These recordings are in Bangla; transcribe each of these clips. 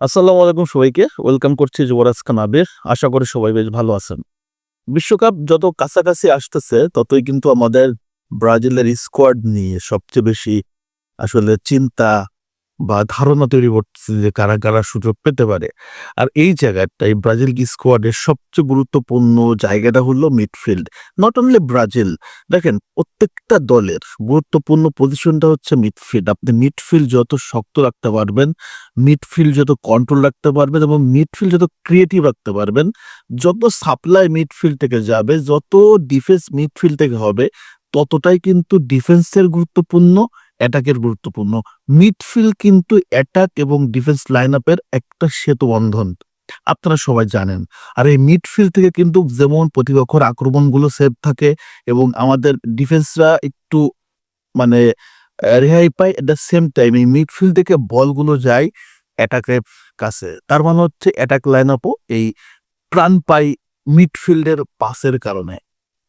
আসসালামু আলাইকুম সবাইকে। ওয়েলকাম করছি যুবরাজ খান আবির। আশা করি সবাই বেশ ভালো আছেন। বিশ্বকাপ যত কাছাকাছি আসতেছে, ততই কিন্তু আমাদের ব্রাজিলের স্কোয়াড নিয়ে সবচেয়ে বেশি আসলে চিন্তা বা ধারণা তৈরি করছে যে কারা কারা সুযোগ পেতে পারে। আর এই জায়গাটাই ব্রাজিল স্কোয়াডের সবচেয়ে গুরুত্বপূর্ণ জায়গাটা হলো মিডফিল্ড নট অনলি ব্রাজিল। দেখেন, প্রত্যেকটা দলের গুরুত্বপূর্ণ পজিশনটা হচ্ছে মিডফিল্ড। আপনি মিডফিল্ড যত শক্ত রাখতে পারবেন, মিডফিল্ড যত কন্ট্রোল রাখতে পারবেন এবং মিডফিল্ড যত ক্রিয়েটিভ রাখতে পারবেন, যত সাপ্লাই মিডফিল্ড থেকে যাবে, যত ডিফেন্স মিডফিল্ড থেকে হবে, ততটাই কিন্তু ডিফেন্সের গুরুত্বপূর্ণ অ্যাটাকের গুরুত্বপূর্ণ। মিডফিল্ড কিন্তু অ্যাটাক এবং ডিফেন্স লাইন আপের একটা সেতু বন্ধন। আপনারা সবাই জানেন। আর এই মিডফিল্ড থেকে কিন্তু যেমন প্রতিপক্ষের আক্রমণগুলো সেভ থাকে এবং আমাদের ডিফেন্সরা একটু মানে রেহাই পায় এট দ্য সেম টাইম এই মিডফিল্ড থেকে বলগুলো যায় অ্যাটাকের কাছে। তার মানে হচ্ছে অ্যাটাক লাইন আপও এই প্রাণ পায় মিডফিল্ডের পাসের কারণে।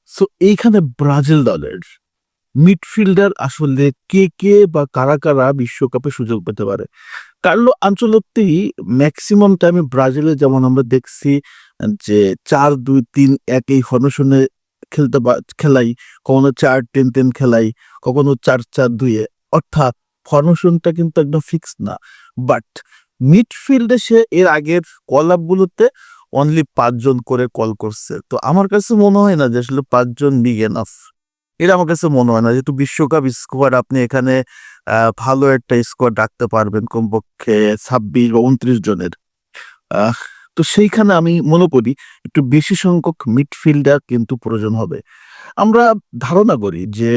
সো এইখানে ব্রাজিল দলের মিডফিল্ডার আসলে কে কে বা কারা কারা বিশ্বকাপে সুযোগ পেতে পারে? কার্লো আঞ্চলত্তি ম্যাক্সিমাম টাইমে ব্রাজিলে যেমন আমরা দেখছি, যে চার, দুই, তিন এক এই ফর্মেশনে খেলতে খেলাই, কখনো চার টেন টেন খেলাই, কখনো চার চার দুইয়ে অর্থাৎ ফর্মেশনটা কিন্তু একদম ফিক্স না। বাট মিডফিল্ডে সে এর আগের কল আপগুলোতে অনলি পাঁচজন করে কল করছে। তো আমার কাছে মনে হয় না যে আসলে পাঁচজন বিগ এনাফ এটা আমার কাছে মনে হয় না যেহেতু বিশ্বকাপ স্কোয়াড আপনি এখানে ভালো একটা স্কোয়াড রাখতে পারবেন কমপক্ষে ছাব্বিশ বা উনত্রিশ জনের। তো সেইখানে আমি মনে করি একটু বেশি সংখ্যক মিডফিল্ডার কিন্তু প্রয়োজন হবে। আমরা ধারণা করি যে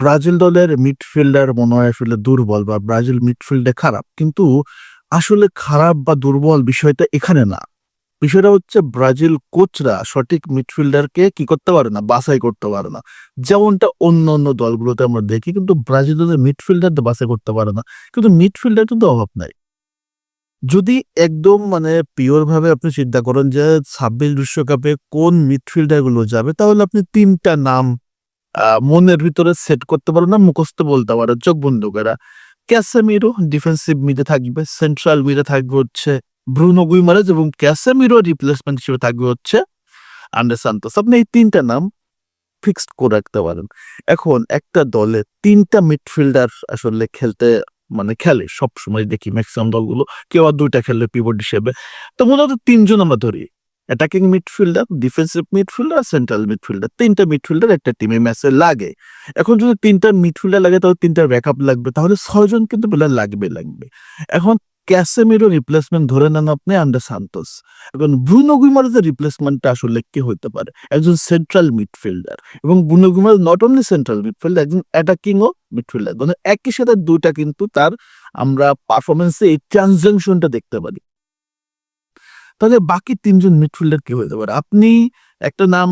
ব্রাজিল দলের মিডফিল্ডার মনে হয় আসলে দুর্বল বা ব্রাজিল মিডফিল্ডে খারাপ। কিন্তু আসলে খারাপ বা দুর্বল বিষয়টা এখানে না। বিষয়টা হচ্ছে ব্রাজিল কোচরা সঠিক মিডফিল্ডারকে কি করতে পারে না, বাছাই করতে পারে না। যেমনটা অন্য অন্য দলগুলোতে আমরা দেখি, কিন্তু ব্রাজিল মিডফিল্ডার বাছাই করতে পারে না। কিন্তু মিডফিল্ডার কিন্তু অভাব নাই। যদি একদম মানে পিওর ভাবে আপনি চিন্তা করেন যে ছাব্বিশ বিশ্বকাপে কোন মিডফিল্ডারগুলো যাবে, তাহলে আপনি তিনটা নাম মনের ভিতরে সেট করতে পারেন না, মুখস্থ বলতে পারেন। চোখ বন্ধ করে। ক্যাসামিরো ডিফেন্সিভ মিডে থাকবে সেন্ট্রাল মিডে থাকবে হচ্ছে ব্রুনো গুইমারেজ এবং ক্যাসেমিরো রিপ্লেসমেন্ট হিসেবে থাকবে হচ্ছে আন্ডে সান্তোস আপনি এই তিনটা নাম ফিক্সড করে রাখতে পারেন। এখন একটা দলে তিনটা মিডফিল্ডার আসলে খেলতে মানে খেলে সব সময় দেখি ম্যাক্সিমাম দলগুলো। কেউ আর দুইটা খেললে পিভট হিসেবে। তো মূলত তিনজন আমরা ধরি। Attacking midfielder defensive midfielder central midfielder তিনটা মিডফিল্ডার একটা টিমে ম্যাচে লাগে। এখন যদি তিনটা মিডফিল্ডার লাগে, তাহলে তিনটার ব্যাকআপ লাগবে। তাহলে ছয়জন কিন্তু প্লেয়ার লাগবে লাগবে। এখন ক্যাসেমিরো রিপ্লেসমেন্ট ধরে নেন আপনি আন্ডার সান্তোস এখন ব্রুনো গুইমারেজের রিপ্লেসমেন্টটা আসলে কি হতে পারে? একজন সেন্ট্রাল মিডফিল্ডার এবং Bruno Guimaraes not only central midfielder একজন অ্যাটাকিংও মিডফিল্ডার মানে একই সাথে দুইটা কিন্তু তার আমরা পারফরমেন্সে এই ট্রানজাংশনটা দেখতে পারি। তাহলে বাকি তিনজন মিডফিল্ডার কি হতে পারে? আপনি একটা নাম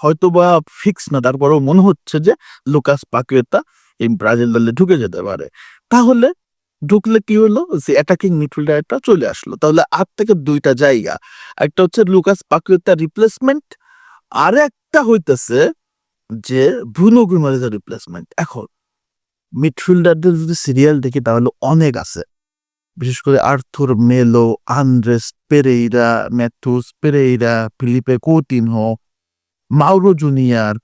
হয়তো বা ফিক্স না, তারপরেও মনে হচ্ছে যে লুকাস পাকুয়েতা এই ব্রাজিল দলে ঢুকে যেতে পারে। তাহলে ঢুকলে কি হলো? যে অ্যাটাকিং মিডফিল্ডারটা চলে আসলো। তাহলে আট থেকে দুইটা জায়গা, একটা হচ্ছে লুকাস পাকুয়েতা রিপ্লেসমেন্ট আর একটা হইতেছে যে ব্রুনো গুইমারেজের রিপ্লেসমেন্ট এখন মিডফিল্ডারদের যদি সিরিয়াল দেখি, তাহলে অনেক আছে। বিশেষ করে Arthur, Melo, Andreas, Pereira, Matheus, Pereira, Philippe Coutinho, Mauro Junior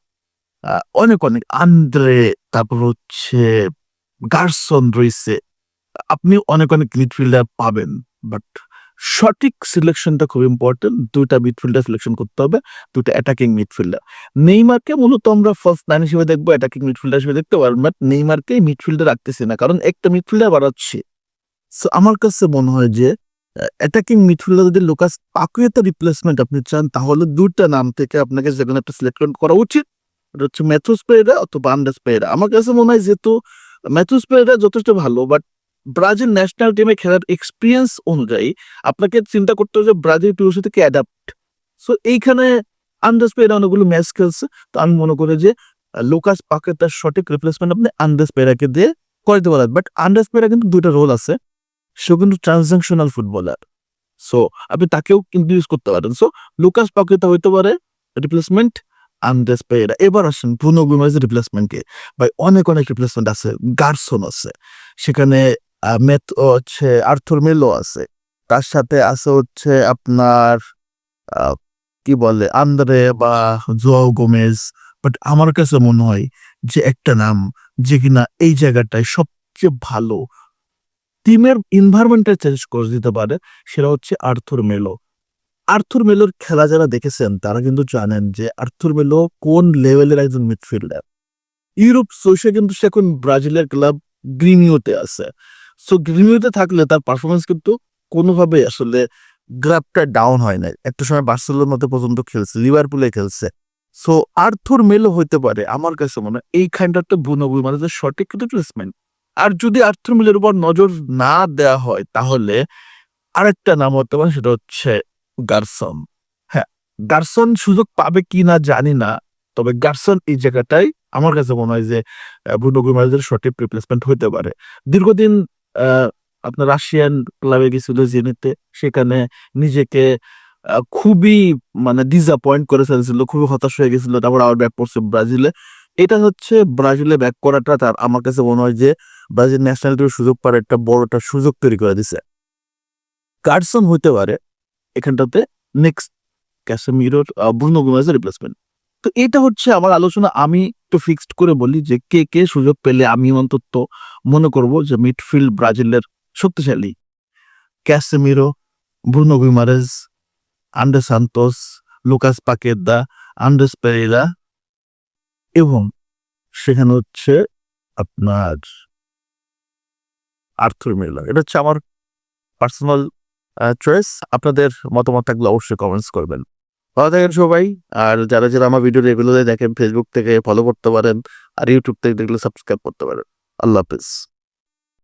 অনেক অনেক। আন্দ্রে, তারপর হচ্ছে গার্সন রয়েছে আপনি অনেক অনেক মিডফিল্ডার পাবেন বাট সঠিক সিলেকশনটা খুব ইম্পর্টেন্ট দুইটা মিডফিল্ডার সিলেকশন করতে হবে, দুইটা অ্যাটাকিং মিডফিল্ডার নেইমারকে মূলত আমরা ফার্স্ট নাইন হিসেবে দেখব অ্যাটাকিং মিডফিল্ডার হিসেবে দেখতে পারব বাট নেইমারকে মিডফিল্ডে রাখতেছি না, কারণ একটা মিডফিল্ডার বাড়াচ্ছে। সো আমার কাছে মনে হয় যে অ্যাটাকিং মিডফিল্ডার যদি লোকাস পাকুয়েতে রিপ্লেসমেন্ট আপনি চান, তাহলে দুইটা নাম থেকে আপনাকে যে কোনো একটা সিলেক্ট করা উচিত। হচ্ছে ম্যাথুস পেরেরা অথবা আন্ডাস পেরেরা আমার কাছে মনে হয় যেহেতু ম্যাথুস পেরেরা যথেষ্ট ভালো বাট ব্রাজিল ন্যাশনাল টিমে খেলার এক্সপিরিয়েন্স অনুযায়ী আপনাকে চিন্তা করতে হবে যে ব্রাজিল টুরসি থেকে অ্যাডাপ্ট সো এইখানে পেরেরা অনেকগুলো ম্যাচ খেলছে। তো আমি মনে করি যে লোকাস পাকেতার সঠিক রিপ্লেসমেন্ট আপনি আন্ডাস পেরাকে দিয়ে করে দিতে পারেন। বাট আন্ডাস পেরা কিন্তু দুইটা রোল আছে। সে কিন্তু ট্রানজাকশনাল ফুটবলার সো আপনি তাকেও কিন্তু ইউজ করতে পারেন। সো লুকাস পাকেতা হইতে পারে রিপ্লেসমেন্ট আন্ডাস পেরা এবার আসেন রিপ্লেসমেন্টকে ভাই, অনেক অনেক রিপ্লেসমেন্ট আছে। গার্সন আছে। সেখানে মেথ হচ্ছে আর্থুর মেলো আছে। তার সাথে আছে হচ্ছে আপনার কি বলে, আন্দ্রে বা জোয়াও গোমেজ। বাট আমার কাছে মনে হয় যে একটা নাম যে কিনা এই জায়গাটায় সবচেয়ে ভালো টিমের ইনভায়রনমেন্টটা চেঞ্জ করে দিতে পারে সেটা হচ্ছে আর্থুর মেলো। আর্থুর মেলোর খেলা যারা দেখেছেন তারা কিন্তু জানেন যে আর্থুর মেলো কোন লেভেলের একজন মিডফিল্ডার ইউরোপ সোসে কিন্তু সে এখন ব্রাজিলের ক্লাব গ্রিমিওতে আছে। সো গ্রিমিওতে থাকলে তার পারফরমেন্স কিন্তু কোনোভাবে আসলে গ্রাফটা ডাউন হয় নাই। একটা সময় বার্সেলোনাতে পর্যন্ত খেলছে লিভারপুলে খেলছে। সো আর্থুর মেলো হইতে পারে, আমার কাছে মনে হয় এইখানটা একটা বুনবুই মানে সঠিক কিন্তু প্লেসমেন্ট আর যদি আর্থুর মেলের উপর নজর না দেওয়া হয়, তাহলে আরেকটা নাম হতে পারে, সেটা হচ্ছে গার্সন হ্যাঁ গার্সন সুযোগ পাবে কি না জানি না, তবে গার্সন এই জায়গাটাই আমার কাছে মনে হয় যে ব্রুনো গুইমারেজের সঠিক রিপ্লেসমেন্ট হতে পারে। দীর্ঘদিন আপনার রাশিয়ান ক্লাবে গেছিল জেনেতে সেখানে নিজেকে খুবই মানে ডিসঅ্যাপয়েন্ট করে ফেলছিল, খুবই হতাশ হয়ে গেছিল, তারপর আবার ব্যাক করছে ব্রাজিলে। এটা হচ্ছে ব্রাজিলে ব্যাক করাটা তার, আমার কাছে মনে হয় যে ব্রাজিল ন্যাশনাল টিমের সুযোগ পাওয়ার একটা বড় একটা সুযোগ তৈরি করে দিছে। কার্সন হতে পারে এখানটাতে নেক্সট ক্যাসেমিরোর ব্রুনো গুমেজের রিপ্লেসমেন্ট তো এটা হচ্ছে আমার আলোচনা। আমি একটু ফিক্সড করে বলি যে কে কে সুযোগ পেলে আমি অন্তত মনে করব যে মিডফিল্ড ব্রাজিলের শক্তিশালী। Casemiro, Bruno Guimaraes Andrey Santos, Lucas Paqueta Andreas Pereira এবং সেখানে হচ্ছে আপনার আর্থুর মিলার এটা হচ্ছে আমার পার্সোনাল চয়েস আপনাদের মতামত থাকলে অবশ্যই কমেন্টস করবেন। ভালো থাকেন সবাই। আর যারা যারা আমার ভিডিও রেগুলারলি দেখেন ফেসবুক থেকে ফলো করতে পারেন, আর ইউটিউব থেকে দেখলে সাবস্ক্রাইব করতে পারেন। আল্লাহ হাফিজ।